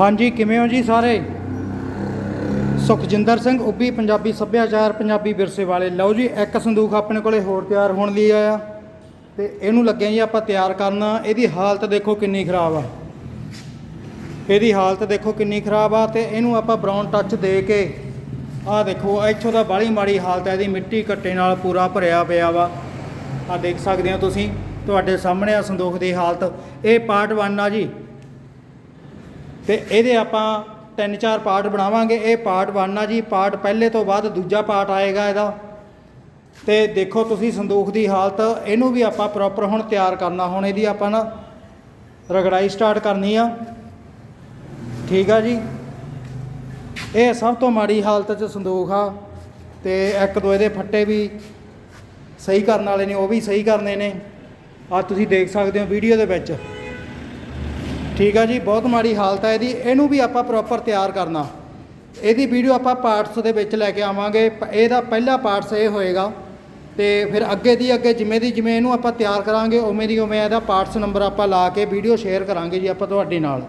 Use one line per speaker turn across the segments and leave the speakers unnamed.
ਹਾਂਜੀ, ਕਿਵੇਂ ਹੋ ਜੀ ਸਾਰੇ? ਸੁਖਜਿੰਦਰ ਸਿੰਘ, ਉੱਭੀ ਪੰਜਾਬੀ ਸੱਭਿਆਚਾਰ, ਪੰਜਾਬੀ ਵਿਰਸੇ ਵਾਲੇ। ਲਓ ਜੀ, ਇੱਕ ਸੰਦੂਖ ਆਪਣੇ ਕੋਲੇ ਹੋਰ ਤਿਆਰ ਹੋਣ ਲਈ ਆਇਆ। ਤੇ ਇਹਨੂੰ ਲੱਗਿਆ ਜੀ ਆਪਾਂ ਤਿਆਰ ਕਰਨਾ। ਇਹਦੀ ਹਾਲਤ ਦੇਖੋ ਕਿੰਨੀ ਖਰਾਬ ਆ। ਇਹਦੀ ਹਾਲਤ ਦੇਖੋ ਕਿੰਨੀ ਖਰਾਬ ਆ ਤੇ ਇਹਨੂੰ ਆਪਾਂ ਬਰਾਊਨ ਟੱਚ ਦੇ ਕੇ, ਆਹ ਦੇਖੋ, ਇੱਥੋਂ ਦਾ ਬਾਹਲੀ ਮਾੜੀ ਹਾਲਤ ਹੈ ਇਹਦੀ ਮਿੱਟੀ ਕੱਟੇ ਨਾਲ ਪੂਰਾ ਭਰਿਆ ਪਿਆ ਵਾ। ਆਹ ਦੇਖ ਸਕਦੇ ਹੋ ਤੁਸੀਂ, ਤੁਹਾਡੇ ਸਾਹਮਣੇ ਆ ਸੰਦੂਖ ਦੀ ਹਾਲਤ। ਇਹ ਪਾਰਟ 1 ਆ ਜੀ। ਤੇ ਇਹਦੇ ਆਪਾਂ ਤਿੰਨ ਚਾਰ ਪਾਰਟ ਬਣਾਵਾਂਗੇ। ਇਹ ਪਾਰਟ 1 ਆ ਜੀ ਪਾਰਟ ਪਹਿਲੇ ਤੋਂ ਬਾਅਦ ਦੂਜਾ ਪਾਰਟ ਆਏਗਾ ਇਹਦਾ। ਤੇ ਦੇਖੋ ਤੁਸੀਂ ਸੰਦੂਖ ਦੀ ਹਾਲਤ, ਇਹਨੂੰ ਵੀ ਆਪਾਂ ਪ੍ਰੋਪਰ ਹੁਣ ਤਿਆਰ ਕਰਨਾ। ਹੁਣ ਇਹਦੀ ਆਪਾਂ ਨਾ ਰਗੜਾਈ ਸਟਾਰਟ ਕਰਨੀ ਆ। ਠੀਕ ਆ ਜੀ? ਇਹ ਸਭ ਤੋਂ ਮਾੜੀ ਹਾਲਤ 'ਚ ਸੰਦੂਖ ਆ। ਤੇ ਇੱਕ ਦੋ ਇਹਦੇ ਫੱਟੇ ਵੀ ਸਹੀ ਕਰਨ ਵਾਲੇ ਨੇ, ਉਹ ਵੀ ਸਹੀ ਕਰਨੇ ਨੇ। ਆ ਤੁਸੀਂ ਦੇਖ ਸਕਦੇ ਹੋ ਵੀਡੀਓ ਦੇ ਵਿੱਚ। ਠੀਕ ਆ ਜੀ, ਬਹੁਤ ਮਾੜੀ ਹਾਲਤ ਹੈ ਇਹਦੀ। ਇਹਨੂੰ ਵੀ ਆਪਾਂ ਪ੍ਰੋਪਰ ਤਿਆਰ ਕਰਨਾ। ਇਹਦੀ ਵੀਡੀਓ ਆਪਾਂ ਪਾਰਟਸ ਦੇ ਵਿੱਚ ਲੈ ਕੇ ਆਵਾਂਗੇ। ਪ- ਇਹਦਾ ਪਹਿਲਾ ਪਾਰਟਸ ਇਹ ਹੋਏਗਾ। ਤੇ ਫਿਰ ਅੱਗੇ ਦੀ ਅੱਗੇ ਜਿਵੇਂ ਦੀ ਜਿਵੇਂ ਇਹਨੂੰ ਆਪਾਂ ਤਿਆਰ ਕਰਾਂਗੇ, ਉਵੇਂ ਦੀ ਉਵੇਂ ਇਹਦਾ ਪਾਰਟਸ ਨੰਬਰ ਆਪਾਂ ਲਾ ਕੇ ਵੀਡੀਓ ਸ਼ੇਅਰ ਕਰਾਂਗੇ ਜੀ ਆਪਾਂ ਤੁਹਾਡੇ ਨਾਲ।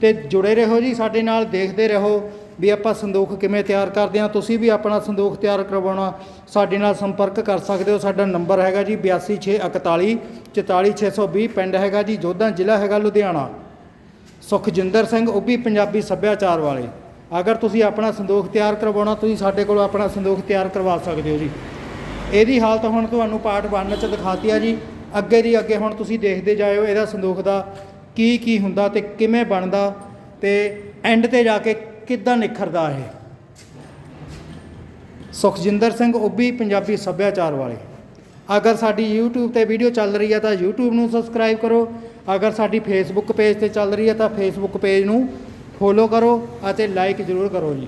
ਤੇ ਜੁੜੇ ਰਹੋ ਜੀ ਸਾਡੇ ਨਾਲ, ਦੇਖਦੇ ਰਹੋ ਵੀ ਆਪਾਂ ਸੰਦੂਖ ਕਿਵੇਂ ਤਿਆਰ ਕਰਦੇ ਹਾਂ। ਤੁਸੀਂ ਵੀ ਆਪਣਾ ਸੰਦੂਖ ਤਿਆਰ ਕਰਵਾਉਣਾ, ਸਾਡੇ ਨਾਲ ਸੰਪਰਕ ਕਰ ਸਕਦੇ ਹੋ। ਸਾਡਾ ਨੰਬਰ ਹੈਗਾ ਜੀ 82641 44620 ਪਿੰਡ ਹੈਗਾ ਜੀ ਜੋਧਾ ਜ਼ਿਲ੍ਹਾ ਹੈਗਾ ਲੁਧਿਆਣਾ। ਸੁਖਜਿੰਦਰ ਸਿੰਘ, ਉਹ ਵੀ ਪੰਜਾਬੀ ਸੱਭਿਆਚਾਰ ਵਾਲੇ। ਅਗਰ ਤੁਸੀਂ ਆਪਣਾ ਸੰਦੋਖ ਤਿਆਰ ਕਰਵਾਉਣਾ, ਤੁਸੀਂ ਸਾਡੇ ਕੋਲ ਆਪਣਾ ਸੰਦੋਖ ਤਿਆਰ ਕਰਵਾ ਸਕਦੇ ਹੋ ਜੀ। ਇਹਦੀ ਹਾਲਤ ਹੁਣ ਤੁਹਾਨੂੰ ਪਾਰਟ 1 ਚ ਦਿਖਾਤੀ ਆ ਜੀ। ਅੱਗੇ ਦੀ ਅੱਗੇ ਹੁਣ ਤੁਸੀਂ ਦੇਖਦੇ ਜਾਇਓ ਇਹਦਾ ਸੰਦੋਖ ਦਾ ਕੀ ਕੀ ਹੁੰਦਾ ਤੇ ਕਿਵੇਂ ਬਣਦਾ ਤੇ ਐਂਡ ਤੇ ਜਾ ਕੇ ਕਿੱਦਾਂ ਨਿਖਰਦਾ ਇਹ। ਸੁਖਜਿੰਦਰ ਸਿੰਘ ਉੱਭੀ ਪੰਜਾਬੀ ਸੱਭਿਆਚਾਰ ਵਾਲੇ। ਅਗਰ ਸਾਡੀ YouTube ਤੇ ਵੀਡੀਓ ਚੱਲ ਰਹੀ ਹੈ ਤਾਂ YouTube ਨੂੰ ਸਬਸਕ੍ਰਾਈਬ ਕਰੋ। ਅਗਰ ਸਾਡੀ ਫੇਸਬੁੱਕ ਪੇਜ ਤੇ ਚੱਲ ਰਹੀ ਹੈ ਤਾਂ ਫੇਸਬੁੱਕ ਪੇਜ ਨੂੰ ਫੋਲੋ ਕਰੋ ਅਤੇ ਲਾਈਕ ਜ਼ਰੂਰ ਕਰੋ ਜੀ।